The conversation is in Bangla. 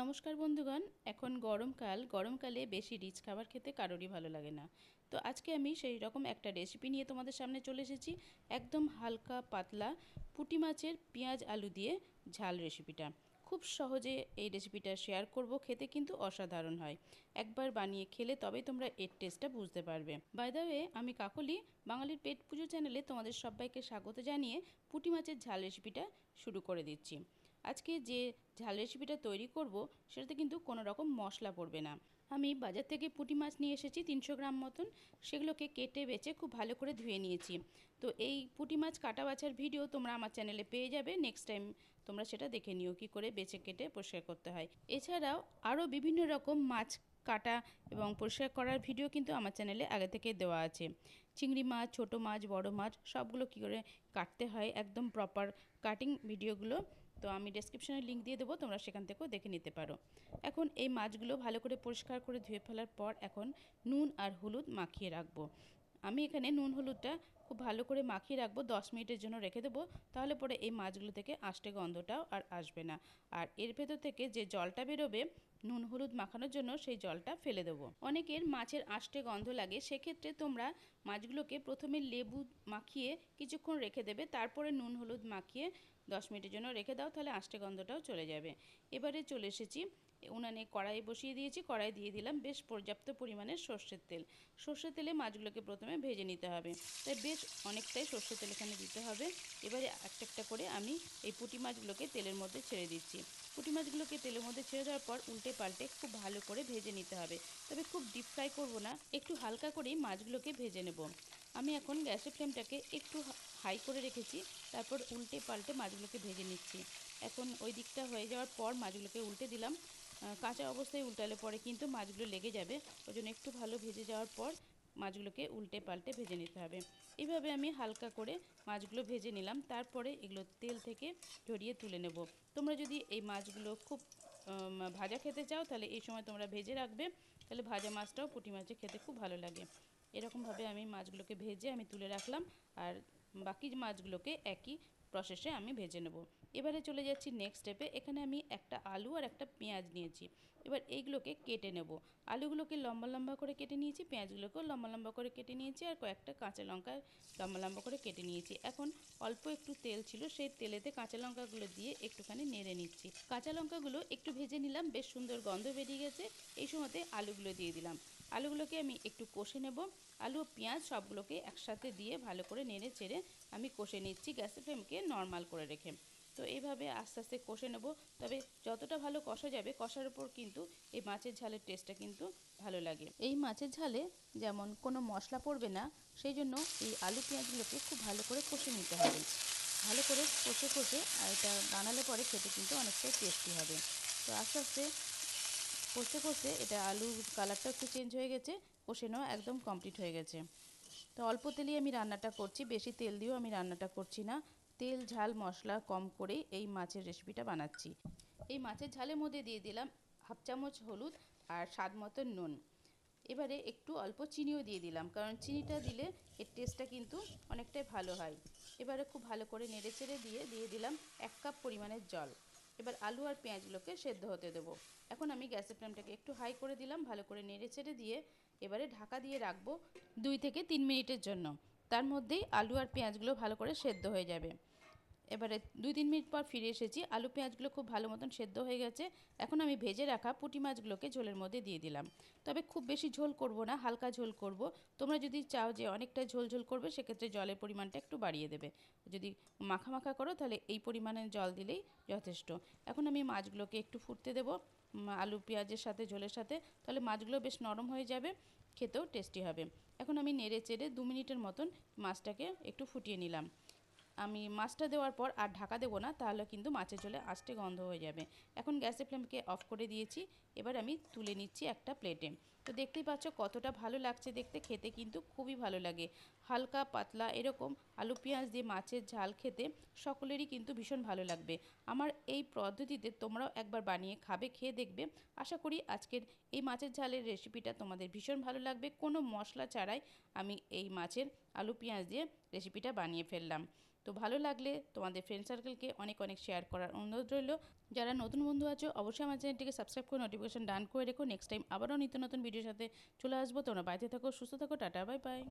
নমস্কার বন্ধুগণ, এখন গরমকাল, গরমকালে বেশি রিচ খাবার খেতে কারোরই ভালো লাগে না। তো আজকে আমি সেই রকম একটা রেসিপি নিয়ে তোমাদের সামনে চলে এসেছি, একদম হালকা পাতলা পুঁটি মাছের পেঁয়াজ আলু দিয়ে ঝাল রেসিপিটা খুব সহজে এই রেসিপিটা শেয়ার করব, খেতে কিন্তু অসাধারণ হয়। একবার বানিয়ে খেলে তবেই তোমরা এর টেস্টটা বুঝতে পারবে। বাই ওয়ে আমি কাকলি, বাঙালির পেট পুজো চ্যানেলে তোমাদের সবাইকে স্বাগত জানিয়ে পুঁটি মাছের ঝাল রেসিপিটা শুরু করে দিচ্ছি। আজকে যে ঝাল রেসিপিটা তৈরি করব, সেটাতে কিন্তু কোনো রকম মশলা পড়বে না। আমি বাজার থেকে পুঁটি মাছ নিয়ে এসেছি তিনশো গ্রাম মতন। সেগুলোকে কেটে বেছে খুব ভালো করে ধুয়ে নিয়েছি। তো এই পুঁটি মাছ কাটা বাছার ভিডিও তোমরা আমার চ্যানেলে পেয়ে যাবে। নেক্সট টাইম তোমরা সেটা দেখে নিও, কী করে বেছে কেটে পরিষ্কার করতে হয়। এছাড়াও আরও বিভিন্ন রকম মাছ কাটা এবং পরিষ্কার করার ভিডিও কিন্তু আমার চ্যানেলে আগে থেকে দেওয়া আছে। চিংড়ি মাছ, ছোট মাছ, বড় মাছ, সবগুলো কী করে কাটতে হয়, একদম প্রপার কাটিং ভিডিওগুলো তো আমি ডেসক্রিপশানে লিঙ্ক দিয়ে দেবো, তোমরা সেখান থেকেও দেখে নিতে পারো। এখন এই মাছগুলো ভালো করে পরিষ্কার করে ধুয়ে ফেলার পর এখন নুন আর হলুদ মাখিয়ে রাখব। আমি এখানে নুন হলুদটা খুব ভালো করে মাখিয়ে রাখব, দশ মিনিটের জন্য রেখে দেবো, তাহলে পরে এই মাছগুলো থেকে আষ্টে গন্ধটাও আর আসবে না। আর এর ভেতর থেকে যে জলটা বেরোবে নুন হলুদ মাখানোর জন্য সেই জলটা ফেলে দেবো। অনেকের মাছের আষ্টে গন্ধ লাগে, সেক্ষেত্রে তোমরা মাছগুলোকে প্রথমে লেবু মাখিয়ে কিছুক্ষণ রেখে দেবে, তারপরে নুন হলুদ মাখিয়ে দশ মিনিটের জন্য রেখে দাও, তাহলে আষ্টে গন্ধটাও চলে যাবে। এবারে চলে এসেছি, উনানে কড়াই বসিয়ে দিয়েছি, কড়াই দিয়ে দিলাম বেশ পর্যাপ্ত পরিমাণের সর্ষের তেল। সর্ষের তেলে মাছগুলোকে প্রথমে ভেজে নিতে হবে। তাই বেশ অনেকটাই সর্ষের তেল এখানে দিতে হবে। এবারে একটা একটা করে আমি এই পুঁটি মাছগুলোকে তেলের মধ্যে ছেড়ে দিচ্ছি। পুঁটি মাছগুলোকে তেলের মধ্যে ছেড়ে দেওয়ার পর উল্টে পাল্টে খুব ভালো করে ভেজে নিতে হবে। তবে খুব ডিপ ফ্রাই করব না, একটু হালকা করেই মাছগুলোকে ভেজে নেব। আমি এখন গ্যাসের ফ্লেমটাকে একটু হাই করে রেখেছি, তারপর উল্টে পাল্টে মাছগুলোকে ভেজে নিচ্ছি। এখন ওই দিকটা হয়ে যাওয়ার পর মাছগুলোকে উল্টে দিলাম। কাঁচা অবস্থায় উল্টালে পরে কিন্তু মাছগুলো লেগে যাবে ওই জন্য একটু ভালো ভেজে যাওয়ার পর মাছগুলোকে উল্টে পাল্টে ভেজে নিতে হবে। এইভাবে আমি হালকা করে মাছগুলো ভেজে নিলাম, তারপরে এগুলো তেল থেকে ঝরিয়ে তুলে নেব। তোমরা যদি এই মাছগুলো খুব ভাজা খেতে চাও, তাহলে এই সময় তোমরা ভেজে রাখবে। তাহলে ভাজা মাছটাও পুঁটি মাছে খেতে খুব ভালো লাগে। এরকমভাবে আমি মাছগুলোকে ভেজে আমি তুলে রাখলাম। আর বাকি মাছগুলোকে একই প্রসেসে আমি ভেজে নেব। এবারে চলে যাচ্ছি নেক্সট স্টেপে এখানে আমি একটা আলু আর একটা পেঁয়াজ নিয়েছি। এবার এইগুলোকে কেটে নেব। আলুগুলোকে লম্বা লম্বা করে কেটে নিয়েছি, পেঁয়াজগুলোকেও লম্বা লম্বা করে কেটে নিয়েছি আর কয়েকটা কাঁচা লঙ্কা লম্বা লম্বা করে কেটে নিয়েছি। এখন অল্প একটু তেল ছিল, সেই তেলেতে কাঁচা লঙ্কাগুলো দিয়ে একটুখানি নেড়ে নিচ্ছি। কাঁচা লঙ্কাগুলো একটু ভেজে নিলাম, বেশ সুন্দর গন্ধ বেরিয়ে গেছে। এই সময়তে আলুগুলো দিয়ে দিলাম। আলুগুলোকে আমি একটু কষে নেব। আলু পেঁয়াজ সবগুলোকে একসাথে দিয়ে ভালো করে নেড়ে চেড়ে আমি কষে নিচ্ছি গ্যাসের ফ্লেমকে নর্মাল করে রেখে। তো এইভাবে আস্তে আস্তে কষে নেব। তবে যতটা ভালো কষা যাবে, কষার উপর কিন্তু এই মাছের ঝালের টেস্টটা কিন্তু ভালো লাগে। এই মাছের ঝালে যেমন কোনো মশলা পড়বে না, সেই জন্য এই আলু পেঁয়াজগুলোকে খুব ভালো করে কষে নিতে হবে। ভালো করে কষে কষে আর এটা বানালে পরে খেতে কিন্তু অনেকটাই টেস্টি হবে। তো আস্তে আস্তে কষতে কষতে এটা আলুর কালারটা একটু চেঞ্জ হয়ে গেছে, কষে নেওয়া একদম কমপ্লিট হয়ে গেছে। তো অল্প তেলেই আমি রান্নাটা করছি, বেশি তেল দিয়েও আমি রান্নাটা করছি না। তেল, ঝাল, মশলা কম করে এই মাছের রেসিপিটা বানাচ্ছি। এই মাছের ঝালের মধ্যে দিয়ে দিলাম হাফ চামচ হলুদ আর স্বাদ মতো নুন। এবারে একটু অল্প চিনিও দিয়ে দিলাম, কারণ চিনিটা দিলে এর টেস্টটা কিন্তু অনেকটাই ভালো হয়। এবারে খুব ভালো করে নেড়ে চেড়ে দিয়ে দিয়ে দিলাম এক কাপ পরিমাণের জল। এবার আলু আর পেঁয়াজগুলোকে সেদ্ধ হতে দেবো। এখন আমি গ্যাসের ফ্লেমটাকে একটু হাই করে দিলাম, ভালো করে নেড়ে চেড়ে দিয়ে এবারে ঢাকা দিয়ে রাখব দুই থেকে তিন মিনিটের জন্য। তার মধ্যেই আলু আর পেঁয়াজগুলো ভালো করে সেদ্ধ হয়ে যাবে। এবারে দুই তিন মিনিট পর ফিরে এসেছি। আলু পেঁয়াজগুলো খুব ভালো মতন সেদ্ধ হয়ে গেছে। এখন আমি ভেজে রাখা পুঁটি মাছগুলোকে ঝোলের মধ্যে দিয়ে দিলাম। তবে খুব বেশি ঝোল করব না, হালকা ঝোল করব। তোমরা যদি চাও যে অনেকটা ঝোল ঝোল করবে, সেক্ষেত্রে জলের পরিমাণটা একটু বাড়িয়ে দেবে। যদি মাখা মাখা করো, তাহলে এই পরিমাণে জল দিলেই যথেষ্ট। এখন আমি মাছগুলোকে একটু ফুটতে দেবো আলু পেঁয়াজের সাথে, ঝোলের সাথে। তাহলে মাছগুলো বেশ নরম হয়ে যাবে, খেতেও টেস্টি হবে। এখন আমি নেড়ে চেড়ে দু মিনিটের মতন মাছটাকে একটু ফুটিয়ে নিলাম। আমি মাছটা দেওয়ার পর আর ঢাকা দেবো না, তাহলে কিন্তু মাছের ঝোলে আস্তে গন্ধ হয়ে যাবে। এখন গ্যাসের ফ্লেমকে অফ করে দিয়েছি, এবার আমি তুলে নিচ্ছি একটা প্লেটে। তো দেখতেই পাচ্ছ কতটা ভালো লাগছে দেখতে, খেতে কিন্তু খুবই ভালো লাগে। হালকা, পাতলা, এরকম আলু, পেঁয়াজ দিয়ে মাছের ঝাল খেতে সকলেরই কিন্তু ভীষণ ভালো লাগবে। আমার এই পদ্ধতিতে তোমরাও একবার বানিয়ে খাবে, খেয়ে দেখবে। আশা করি আজকের এই মাছের ঝালের রেসিপিটা তোমাদের ভীষণ ভালো লাগবে। কোনো মশলা ছাড়াই আমি এই মাছের আলু, পেঁয়াজ দিয়ে রেসিপিটা বানিয়ে ফেললাম। তো ভালো লাগলে তোমাদের ফ্রেন্ড সার্কেলকে অনেক অনেক শেয়ার করার অনুরোধ রইল। যারা নতুন বন্ধু আছো, অবশ্যই আমার চ্যানেলটিকে সাবস্ক্রাইব করে নোটিফিকেশান ডান করে রেখো। নেক্সট টাইম আবারও নিত্য নতুন ভিডিওর সাথে চলে আসব। তোমরা বাড়িতে থাকো, সুস্থ থাকো, টাটা বাই বাই